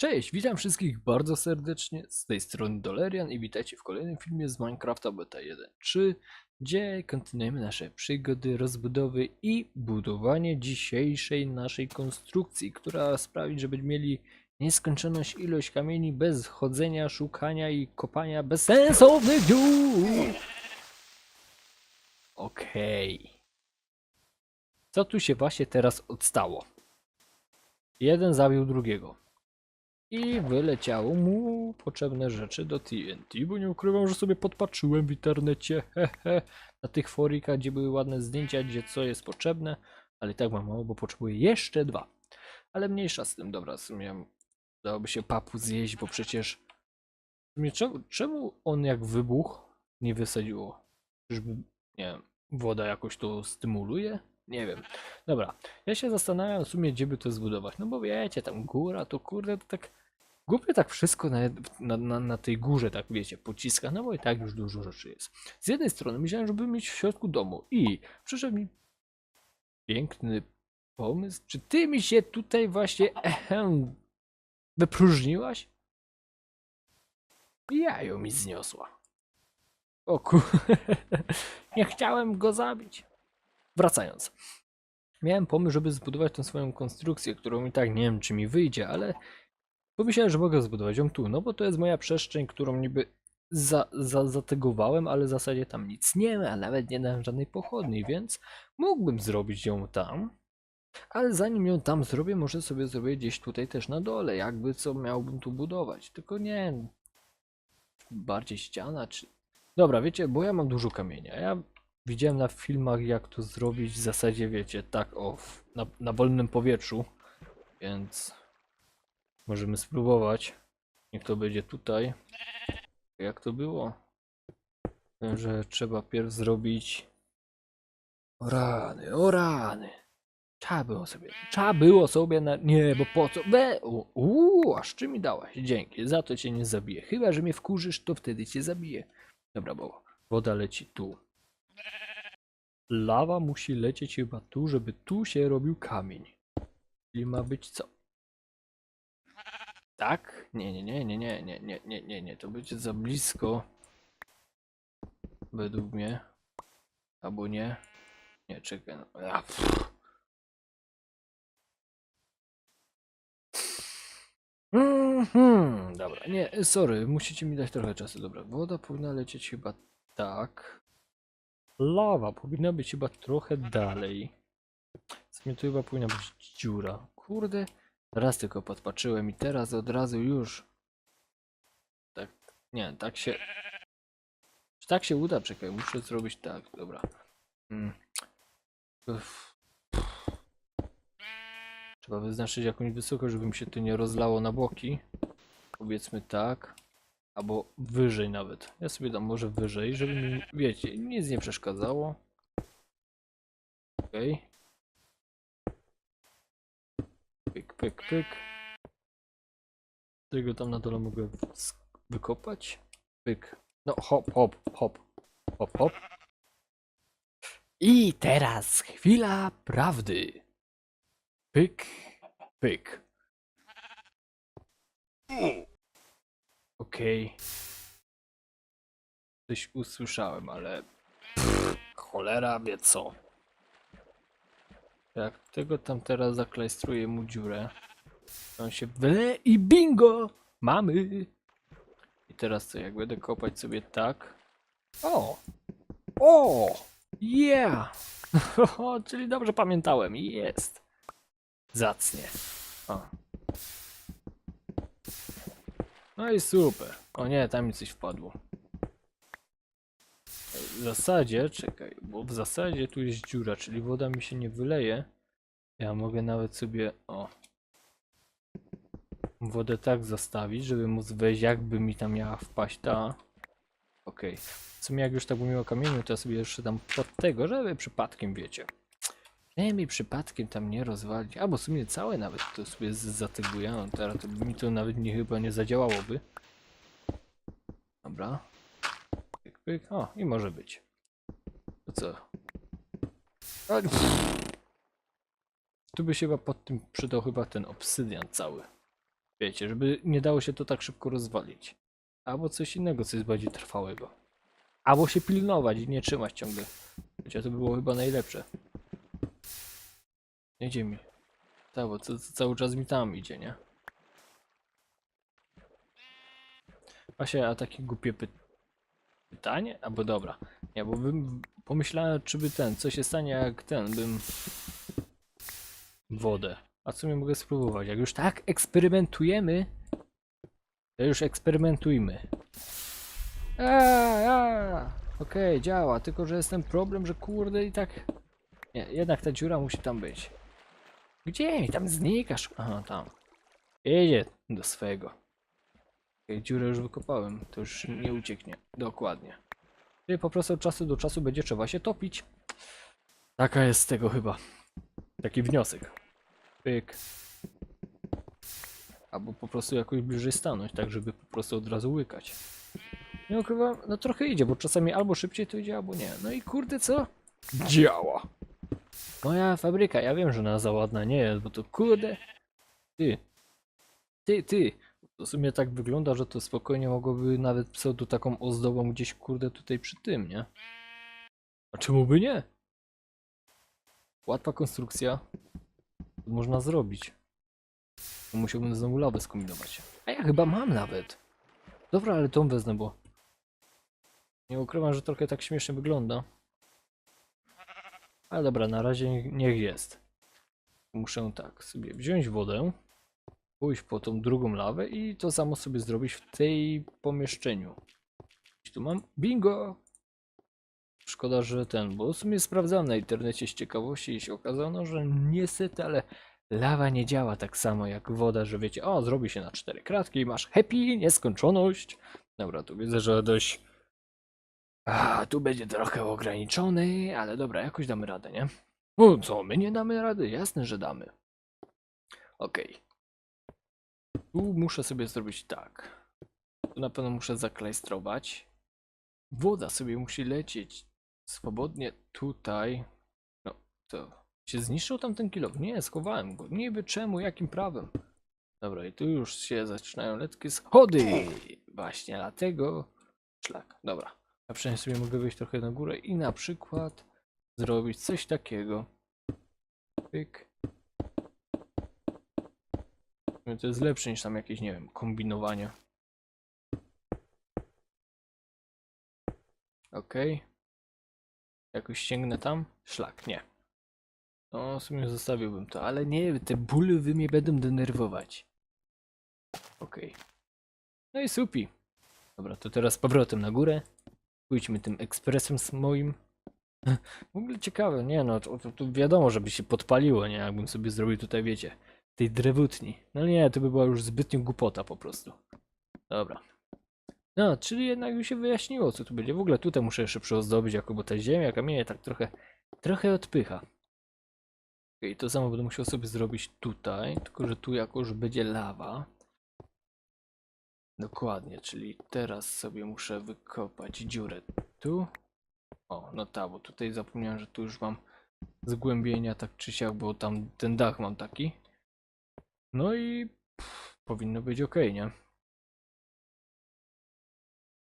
Cześć, witam wszystkich bardzo serdecznie. Z tej strony Dolerian i witajcie w kolejnym filmie z Minecrafta Beta 1.3, gdzie kontynuujemy nasze przygody, rozbudowy i budowanie dzisiejszej naszej konstrukcji, która sprawi, że będziemy mieli nieskończoność ilość kamieni bez chodzenia, szukania i kopania bezsensownych dziur. Okej. Co tu się właśnie teraz odstało? Jeden zabił drugiego. I wyleciało mu potrzebne rzeczy do TNT, bo nie ukrywam, że sobie podpatrzyłem w internecie, hehe, na tych forikach, gdzie były ładne zdjęcia, gdzie co jest potrzebne, ale i tak mam mało, bo potrzebuję jeszcze dwa. Ale mniejsza z tym, dobra, w sumie dałoby się papu zjeść, bo przecież czemu, czemu on jak wybuchł nie wysadziło? Czyżby, nie wiem, woda jakoś to stymuluje? Nie wiem. Dobra, ja się zastanawiam w sumie, gdzie by to zbudować. No bo wiecie, tam góra, to kurde, to tak głupie tak wszystko na, na, na, na tej górze, tak wiecie, pociska, no bo i tak już dużo rzeczy jest. Z jednej strony myślałem, żeby mieć w środku domu i przyszedł mi piękny pomysł. Czy ty mi się tutaj właśnie ehem, wypróżniłaś? Jajo mi zniosła. O kur... Nie chciałem go zabić. Wracając. Miałem pomysł, żeby zbudować tą swoją konstrukcję, którą i tak nie wiem, czy mi wyjdzie, ale pomyślałem, że mogę zbudować ją tu, no bo to jest moja przestrzeń, którą niby za, za, zategowałem, ale w zasadzie tam nic nie ma, nawet nie dałem żadnej pochodni, więc mógłbym zrobić ją tam. Ale zanim ją tam zrobię, może sobie zrobię gdzieś tutaj też na dole, jakby co miałbym tu budować. Tylko nie, bardziej ściana, czy... Dobra, wiecie, bo ja mam dużo kamienia. Ja widziałem na filmach, jak to zrobić w zasadzie, wiecie, tak o, w- na, na wolnym powietrzu, więc możemy spróbować. Niech to będzie tutaj. Jak to było? Że trzeba pierw zrobić... O rany, o rany. Trzeba było sobie, trzeba było sobie na... Nie, bo po co? Be... Uuu, aż czy mi dałaś? Dzięki, za to cię nie zabiję. Chyba, że mnie wkurzysz, to wtedy cię zabiję. Dobra, bo woda leci tu. Lawa musi lecieć chyba tu, żeby tu się robił kamień. Czyli ma być co? Tak? Nie, nie, nie, nie, nie, nie, nie, nie, nie, nie. To będzie za blisko. Według mnie. Albo nie. Nie, czekaj. No. A. Mhm, dobra, nie, sorry, musicie mi dać trochę czasu. Dobra, woda powinna lecieć chyba tak. Lawa powinna być chyba trochę dalej. W sumie tu chyba powinna być dziura. Kurde, raz tylko podpatrzyłem i teraz od razu już. Tak, nie, tak się. Czy tak się uda? Czekaj, muszę zrobić tak, dobra. Mm. Uff. Trzeba wyznaczyć jakąś wysokość, żeby mi się to nie rozlało na boki. Powiedzmy tak. Albo wyżej nawet. Ja sobie dam może wyżej, żeby mi, wiecie, nic nie przeszkadzało. Okej. Pyk, pyk, pyk. Tego tam na dole mogę wykopać. Pyk. No hop, hop, hop. Hop, hop. I teraz chwila prawdy. Pyk, pyk. Okej. Coś usłyszałem, ale pff, cholera wie co. Jak tego tam teraz zaklejstruję mu dziurę, on się wyle i bingo! Mamy! I teraz co, jak będę kopać sobie tak? O! O! Yeah! Czyli dobrze pamiętałem. Jest! Zacnie. O. No i super. O nie, tam mi coś wpadło. W zasadzie, czekaj, bo w zasadzie tu jest dziura, czyli woda mi się nie wyleje. Ja mogę nawet sobie, o, wodę tak zastawić, żeby móc wejść, jakby mi tam miała wpaść ta. Okej. W sumie jak już tak mówię o kamieniu, to ja sobie jeszcze dam pod tego, żeby przypadkiem, wiecie. Nie mi przypadkiem tam nie rozwalić, albo w sumie całe nawet to sobie zateguję, no teraz to mi to nawet nie chyba nie zadziałałoby. Dobra. Pyk. O, i może być. To co? A, Tu by się chyba pod tym przydał chyba ten obsydian cały. Wiecie, żeby nie dało się to tak szybko rozwalić. Albo coś innego, co jest bardziej trwałego. Albo się pilnować i nie trzymać ciągle. Chociaż to by było chyba najlepsze. Nie idzie mi. Tak, bo to, to cały czas mi tam idzie, nie? Właśnie, a takie głupie py pytanie? Albo dobra. Nie, bo bym pomyślałem, czy by ten, co się stanie jak ten, bym wodę. A co mi mogę spróbować? Jak już tak eksperymentujemy, to już eksperymentujmy. Okej, działa, tylko że jest ten problem, że kurde i tak... Nie, jednak ta dziura musi tam być. Gdzie? Tam znikasz. Aha, tam. Jedzie do swego. Okej, dziurę już wykopałem, to już nie ucieknie. Dokładnie. Czyli po prostu od czasu do czasu będzie trzeba się topić. Taka jest z tego chyba. Taki wniosek. Pyk. Albo po prostu jakoś bliżej stanąć, tak żeby po prostu od razu łykać. Nie ukrywam, no trochę idzie, bo czasami albo szybciej to idzie, albo nie. No i kurde co? Działa. Moja fabryka, ja wiem, że ona za ładna nie jest, bo to kurde. Ty. Ty, ty. W sumie tak wygląda, że to spokojnie mogłoby nawet pseudo taką ozdobą gdzieś kurde tutaj przy tym, nie? A czemu by nie? Łatwa konstrukcja. To można zrobić. To Musiałbym znowu lawę skombinować. A ja chyba mam nawet. Dobra, ale tą wezmę, bo... Nie ukrywam, że trochę tak śmiesznie wygląda. Ale dobra, na razie niech jest. Muszę tak sobie wziąć wodę, pójść po tą drugą lawę i to samo sobie zrobić w tej pomieszczeniu. Tu mam bingo! Szkoda, że ten, bo w sumie sprawdzałem na internecie z ciekawości i się okazało, że niestety, ale lawa nie działa tak samo jak woda, że wiecie, o, zrobi się na cztery kratki i masz happy, nieskończoność. Dobra, tu widzę, że dość... A, tu będzie trochę ograniczony, ale dobra, jakoś damy radę, nie? O, co, my nie damy rady? Jasne, że damy. Okej. Tu muszę sobie zrobić tak. Tu na pewno muszę zaklejstrować. Woda sobie musi lecieć swobodnie tutaj. No, to się zniszczył tam ten kilo. Nie, schowałem go. Niby czemu, jakim prawem? Dobra, i tu już się zaczynają letkie schody. Właśnie dlatego. Szlak, dobra. A przynajmniej sobie mogę wyjść trochę na górę i na przykład zrobić coś takiego. Pyk. No To jest lepsze niż tam jakieś, nie wiem, kombinowanie. Okej. Jakoś sięgnę tam? Szlak, nie. No, w sumie zostawiłbym to, ale nie, te bóle wy mnie będą denerwować. Okej. No i supi. Dobra, to teraz z powrotem na górę. Pójdźmy tym ekspresem z moim. W ogóle ciekawe, nie no, to, to wiadomo, żeby się podpaliło, nie? Jakbym sobie zrobił tutaj, wiecie, tej drewutni. No nie, to by była już zbytnio głupota po prostu. Dobra. No, czyli jednak już się wyjaśniło, co tu będzie. W ogóle tutaj muszę jeszcze przyozdobić, jako bo ta ziemia, kamienie tak trochę, trochę odpycha. Okej, to samo będę musiał sobie zrobić tutaj, tylko że tu jakoś będzie lawa. Dokładnie, czyli teraz sobie muszę wykopać dziurę tu. O, no tak, bo tutaj zapomniałem, że tu już mam zgłębienia tak czy siak, bo tam ten dach mam taki. No i pff, powinno być ok, nie?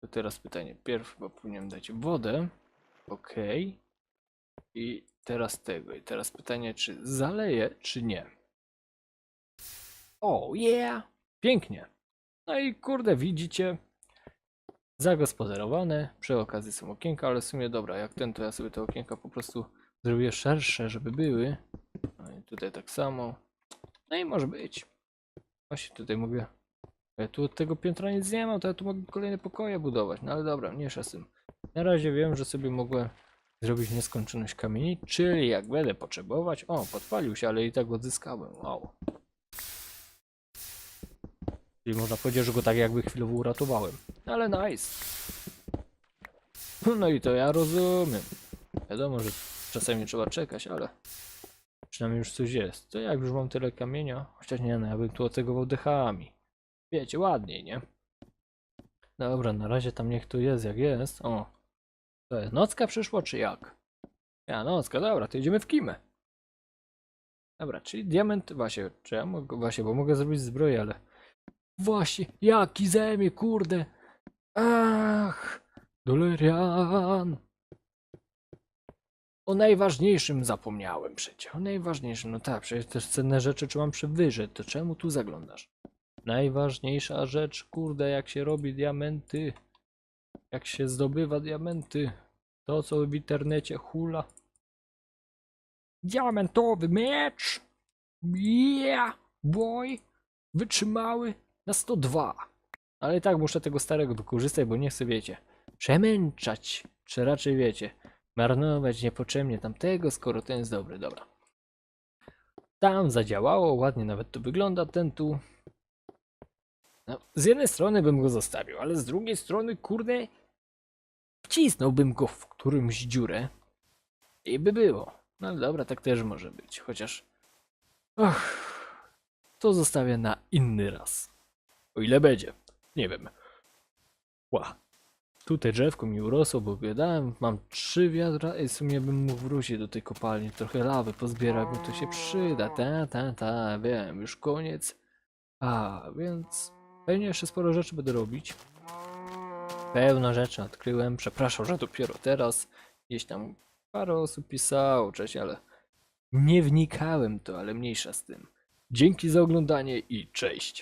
To teraz pytanie. Pierw chyba powinienem dać wodę. Ok. I teraz tego. I teraz pytanie, czy zaleję, czy nie. O, yeah! Pięknie. No i kurde, widzicie, zagospodarowane. Przy okazji są okienka, ale w sumie dobra, jak ten, to ja sobie te okienka po prostu zrobię szersze, żeby były. No i tutaj tak samo. No i może być. Właśnie tutaj mogę. Ja tu od tego piętra nic nie mam, to ja tu mogę kolejne pokoje budować. No ale dobra, nie z. Na razie wiem, że sobie mogłem zrobić nieskończoność kamieni, czyli jak będę potrzebować. O, podpalił się, ale i tak odzyskałem. Wow. Czyli można powiedzieć, że go tak jakby chwilowo uratowałem. Ale nice. No i to ja rozumiem. Wiadomo, że czasami trzeba czekać, ale przynajmniej już coś jest. To jak już mam tyle kamienia, chociaż nie, no ja bym tu ocegował dechami. Wiecie, ładniej, nie? Dobra, na razie tam niech to jest jak jest. O. To jest nocka przyszło, czy jak? Ja, nocka, dobra, to idziemy w kimę. Dobra, czyli diament, właśnie, czy ja mogę, właśnie, bo mogę zrobić zbroję, ale Właśnie, jaki zemie, kurde. Ach, Dolerian. O najważniejszym zapomniałem przecież. O najważniejszym. No tak, przecież też cenne rzeczy trzymam przy wyże. To czemu tu zaglądasz? Najważniejsza rzecz, kurde, jak się robi diamenty. Jak się zdobywa diamenty. To, co w internecie hula. Diamentowy miecz! Yeah, boy! Wytrzymały na 102. Ale i tak muszę tego starego wykorzystać, bo nie chcę, wiecie, przemęczać, czy raczej, wiecie, marnować niepotrzebnie tamtego, skoro ten jest dobry, dobra. Tam zadziałało, ładnie nawet to wygląda, ten tu. No, z jednej strony bym go zostawił, ale z drugiej strony, kurde, wcisnąłbym go w którymś dziurę i by było. No dobra, tak też może być, chociaż... Och, to zostawię na inny raz. O ile będzie. Nie wiem. Ła. Tutaj drzewko mi urosło, bo biadałem. Mam trzy wiadra i w sumie bym mógł wrócić do tej kopalni. Trochę lawy pozbierać, bo to się przyda. Ta, ta, ta. Wiem, już koniec. A, więc pewnie jeszcze sporo rzeczy będę robić. Pełno rzeczy odkryłem. Przepraszam, że dopiero teraz. Gdzieś tam parę osób pisało, cześć, ale nie wnikałem to, ale mniejsza z tym. Dzięki za oglądanie i cześć.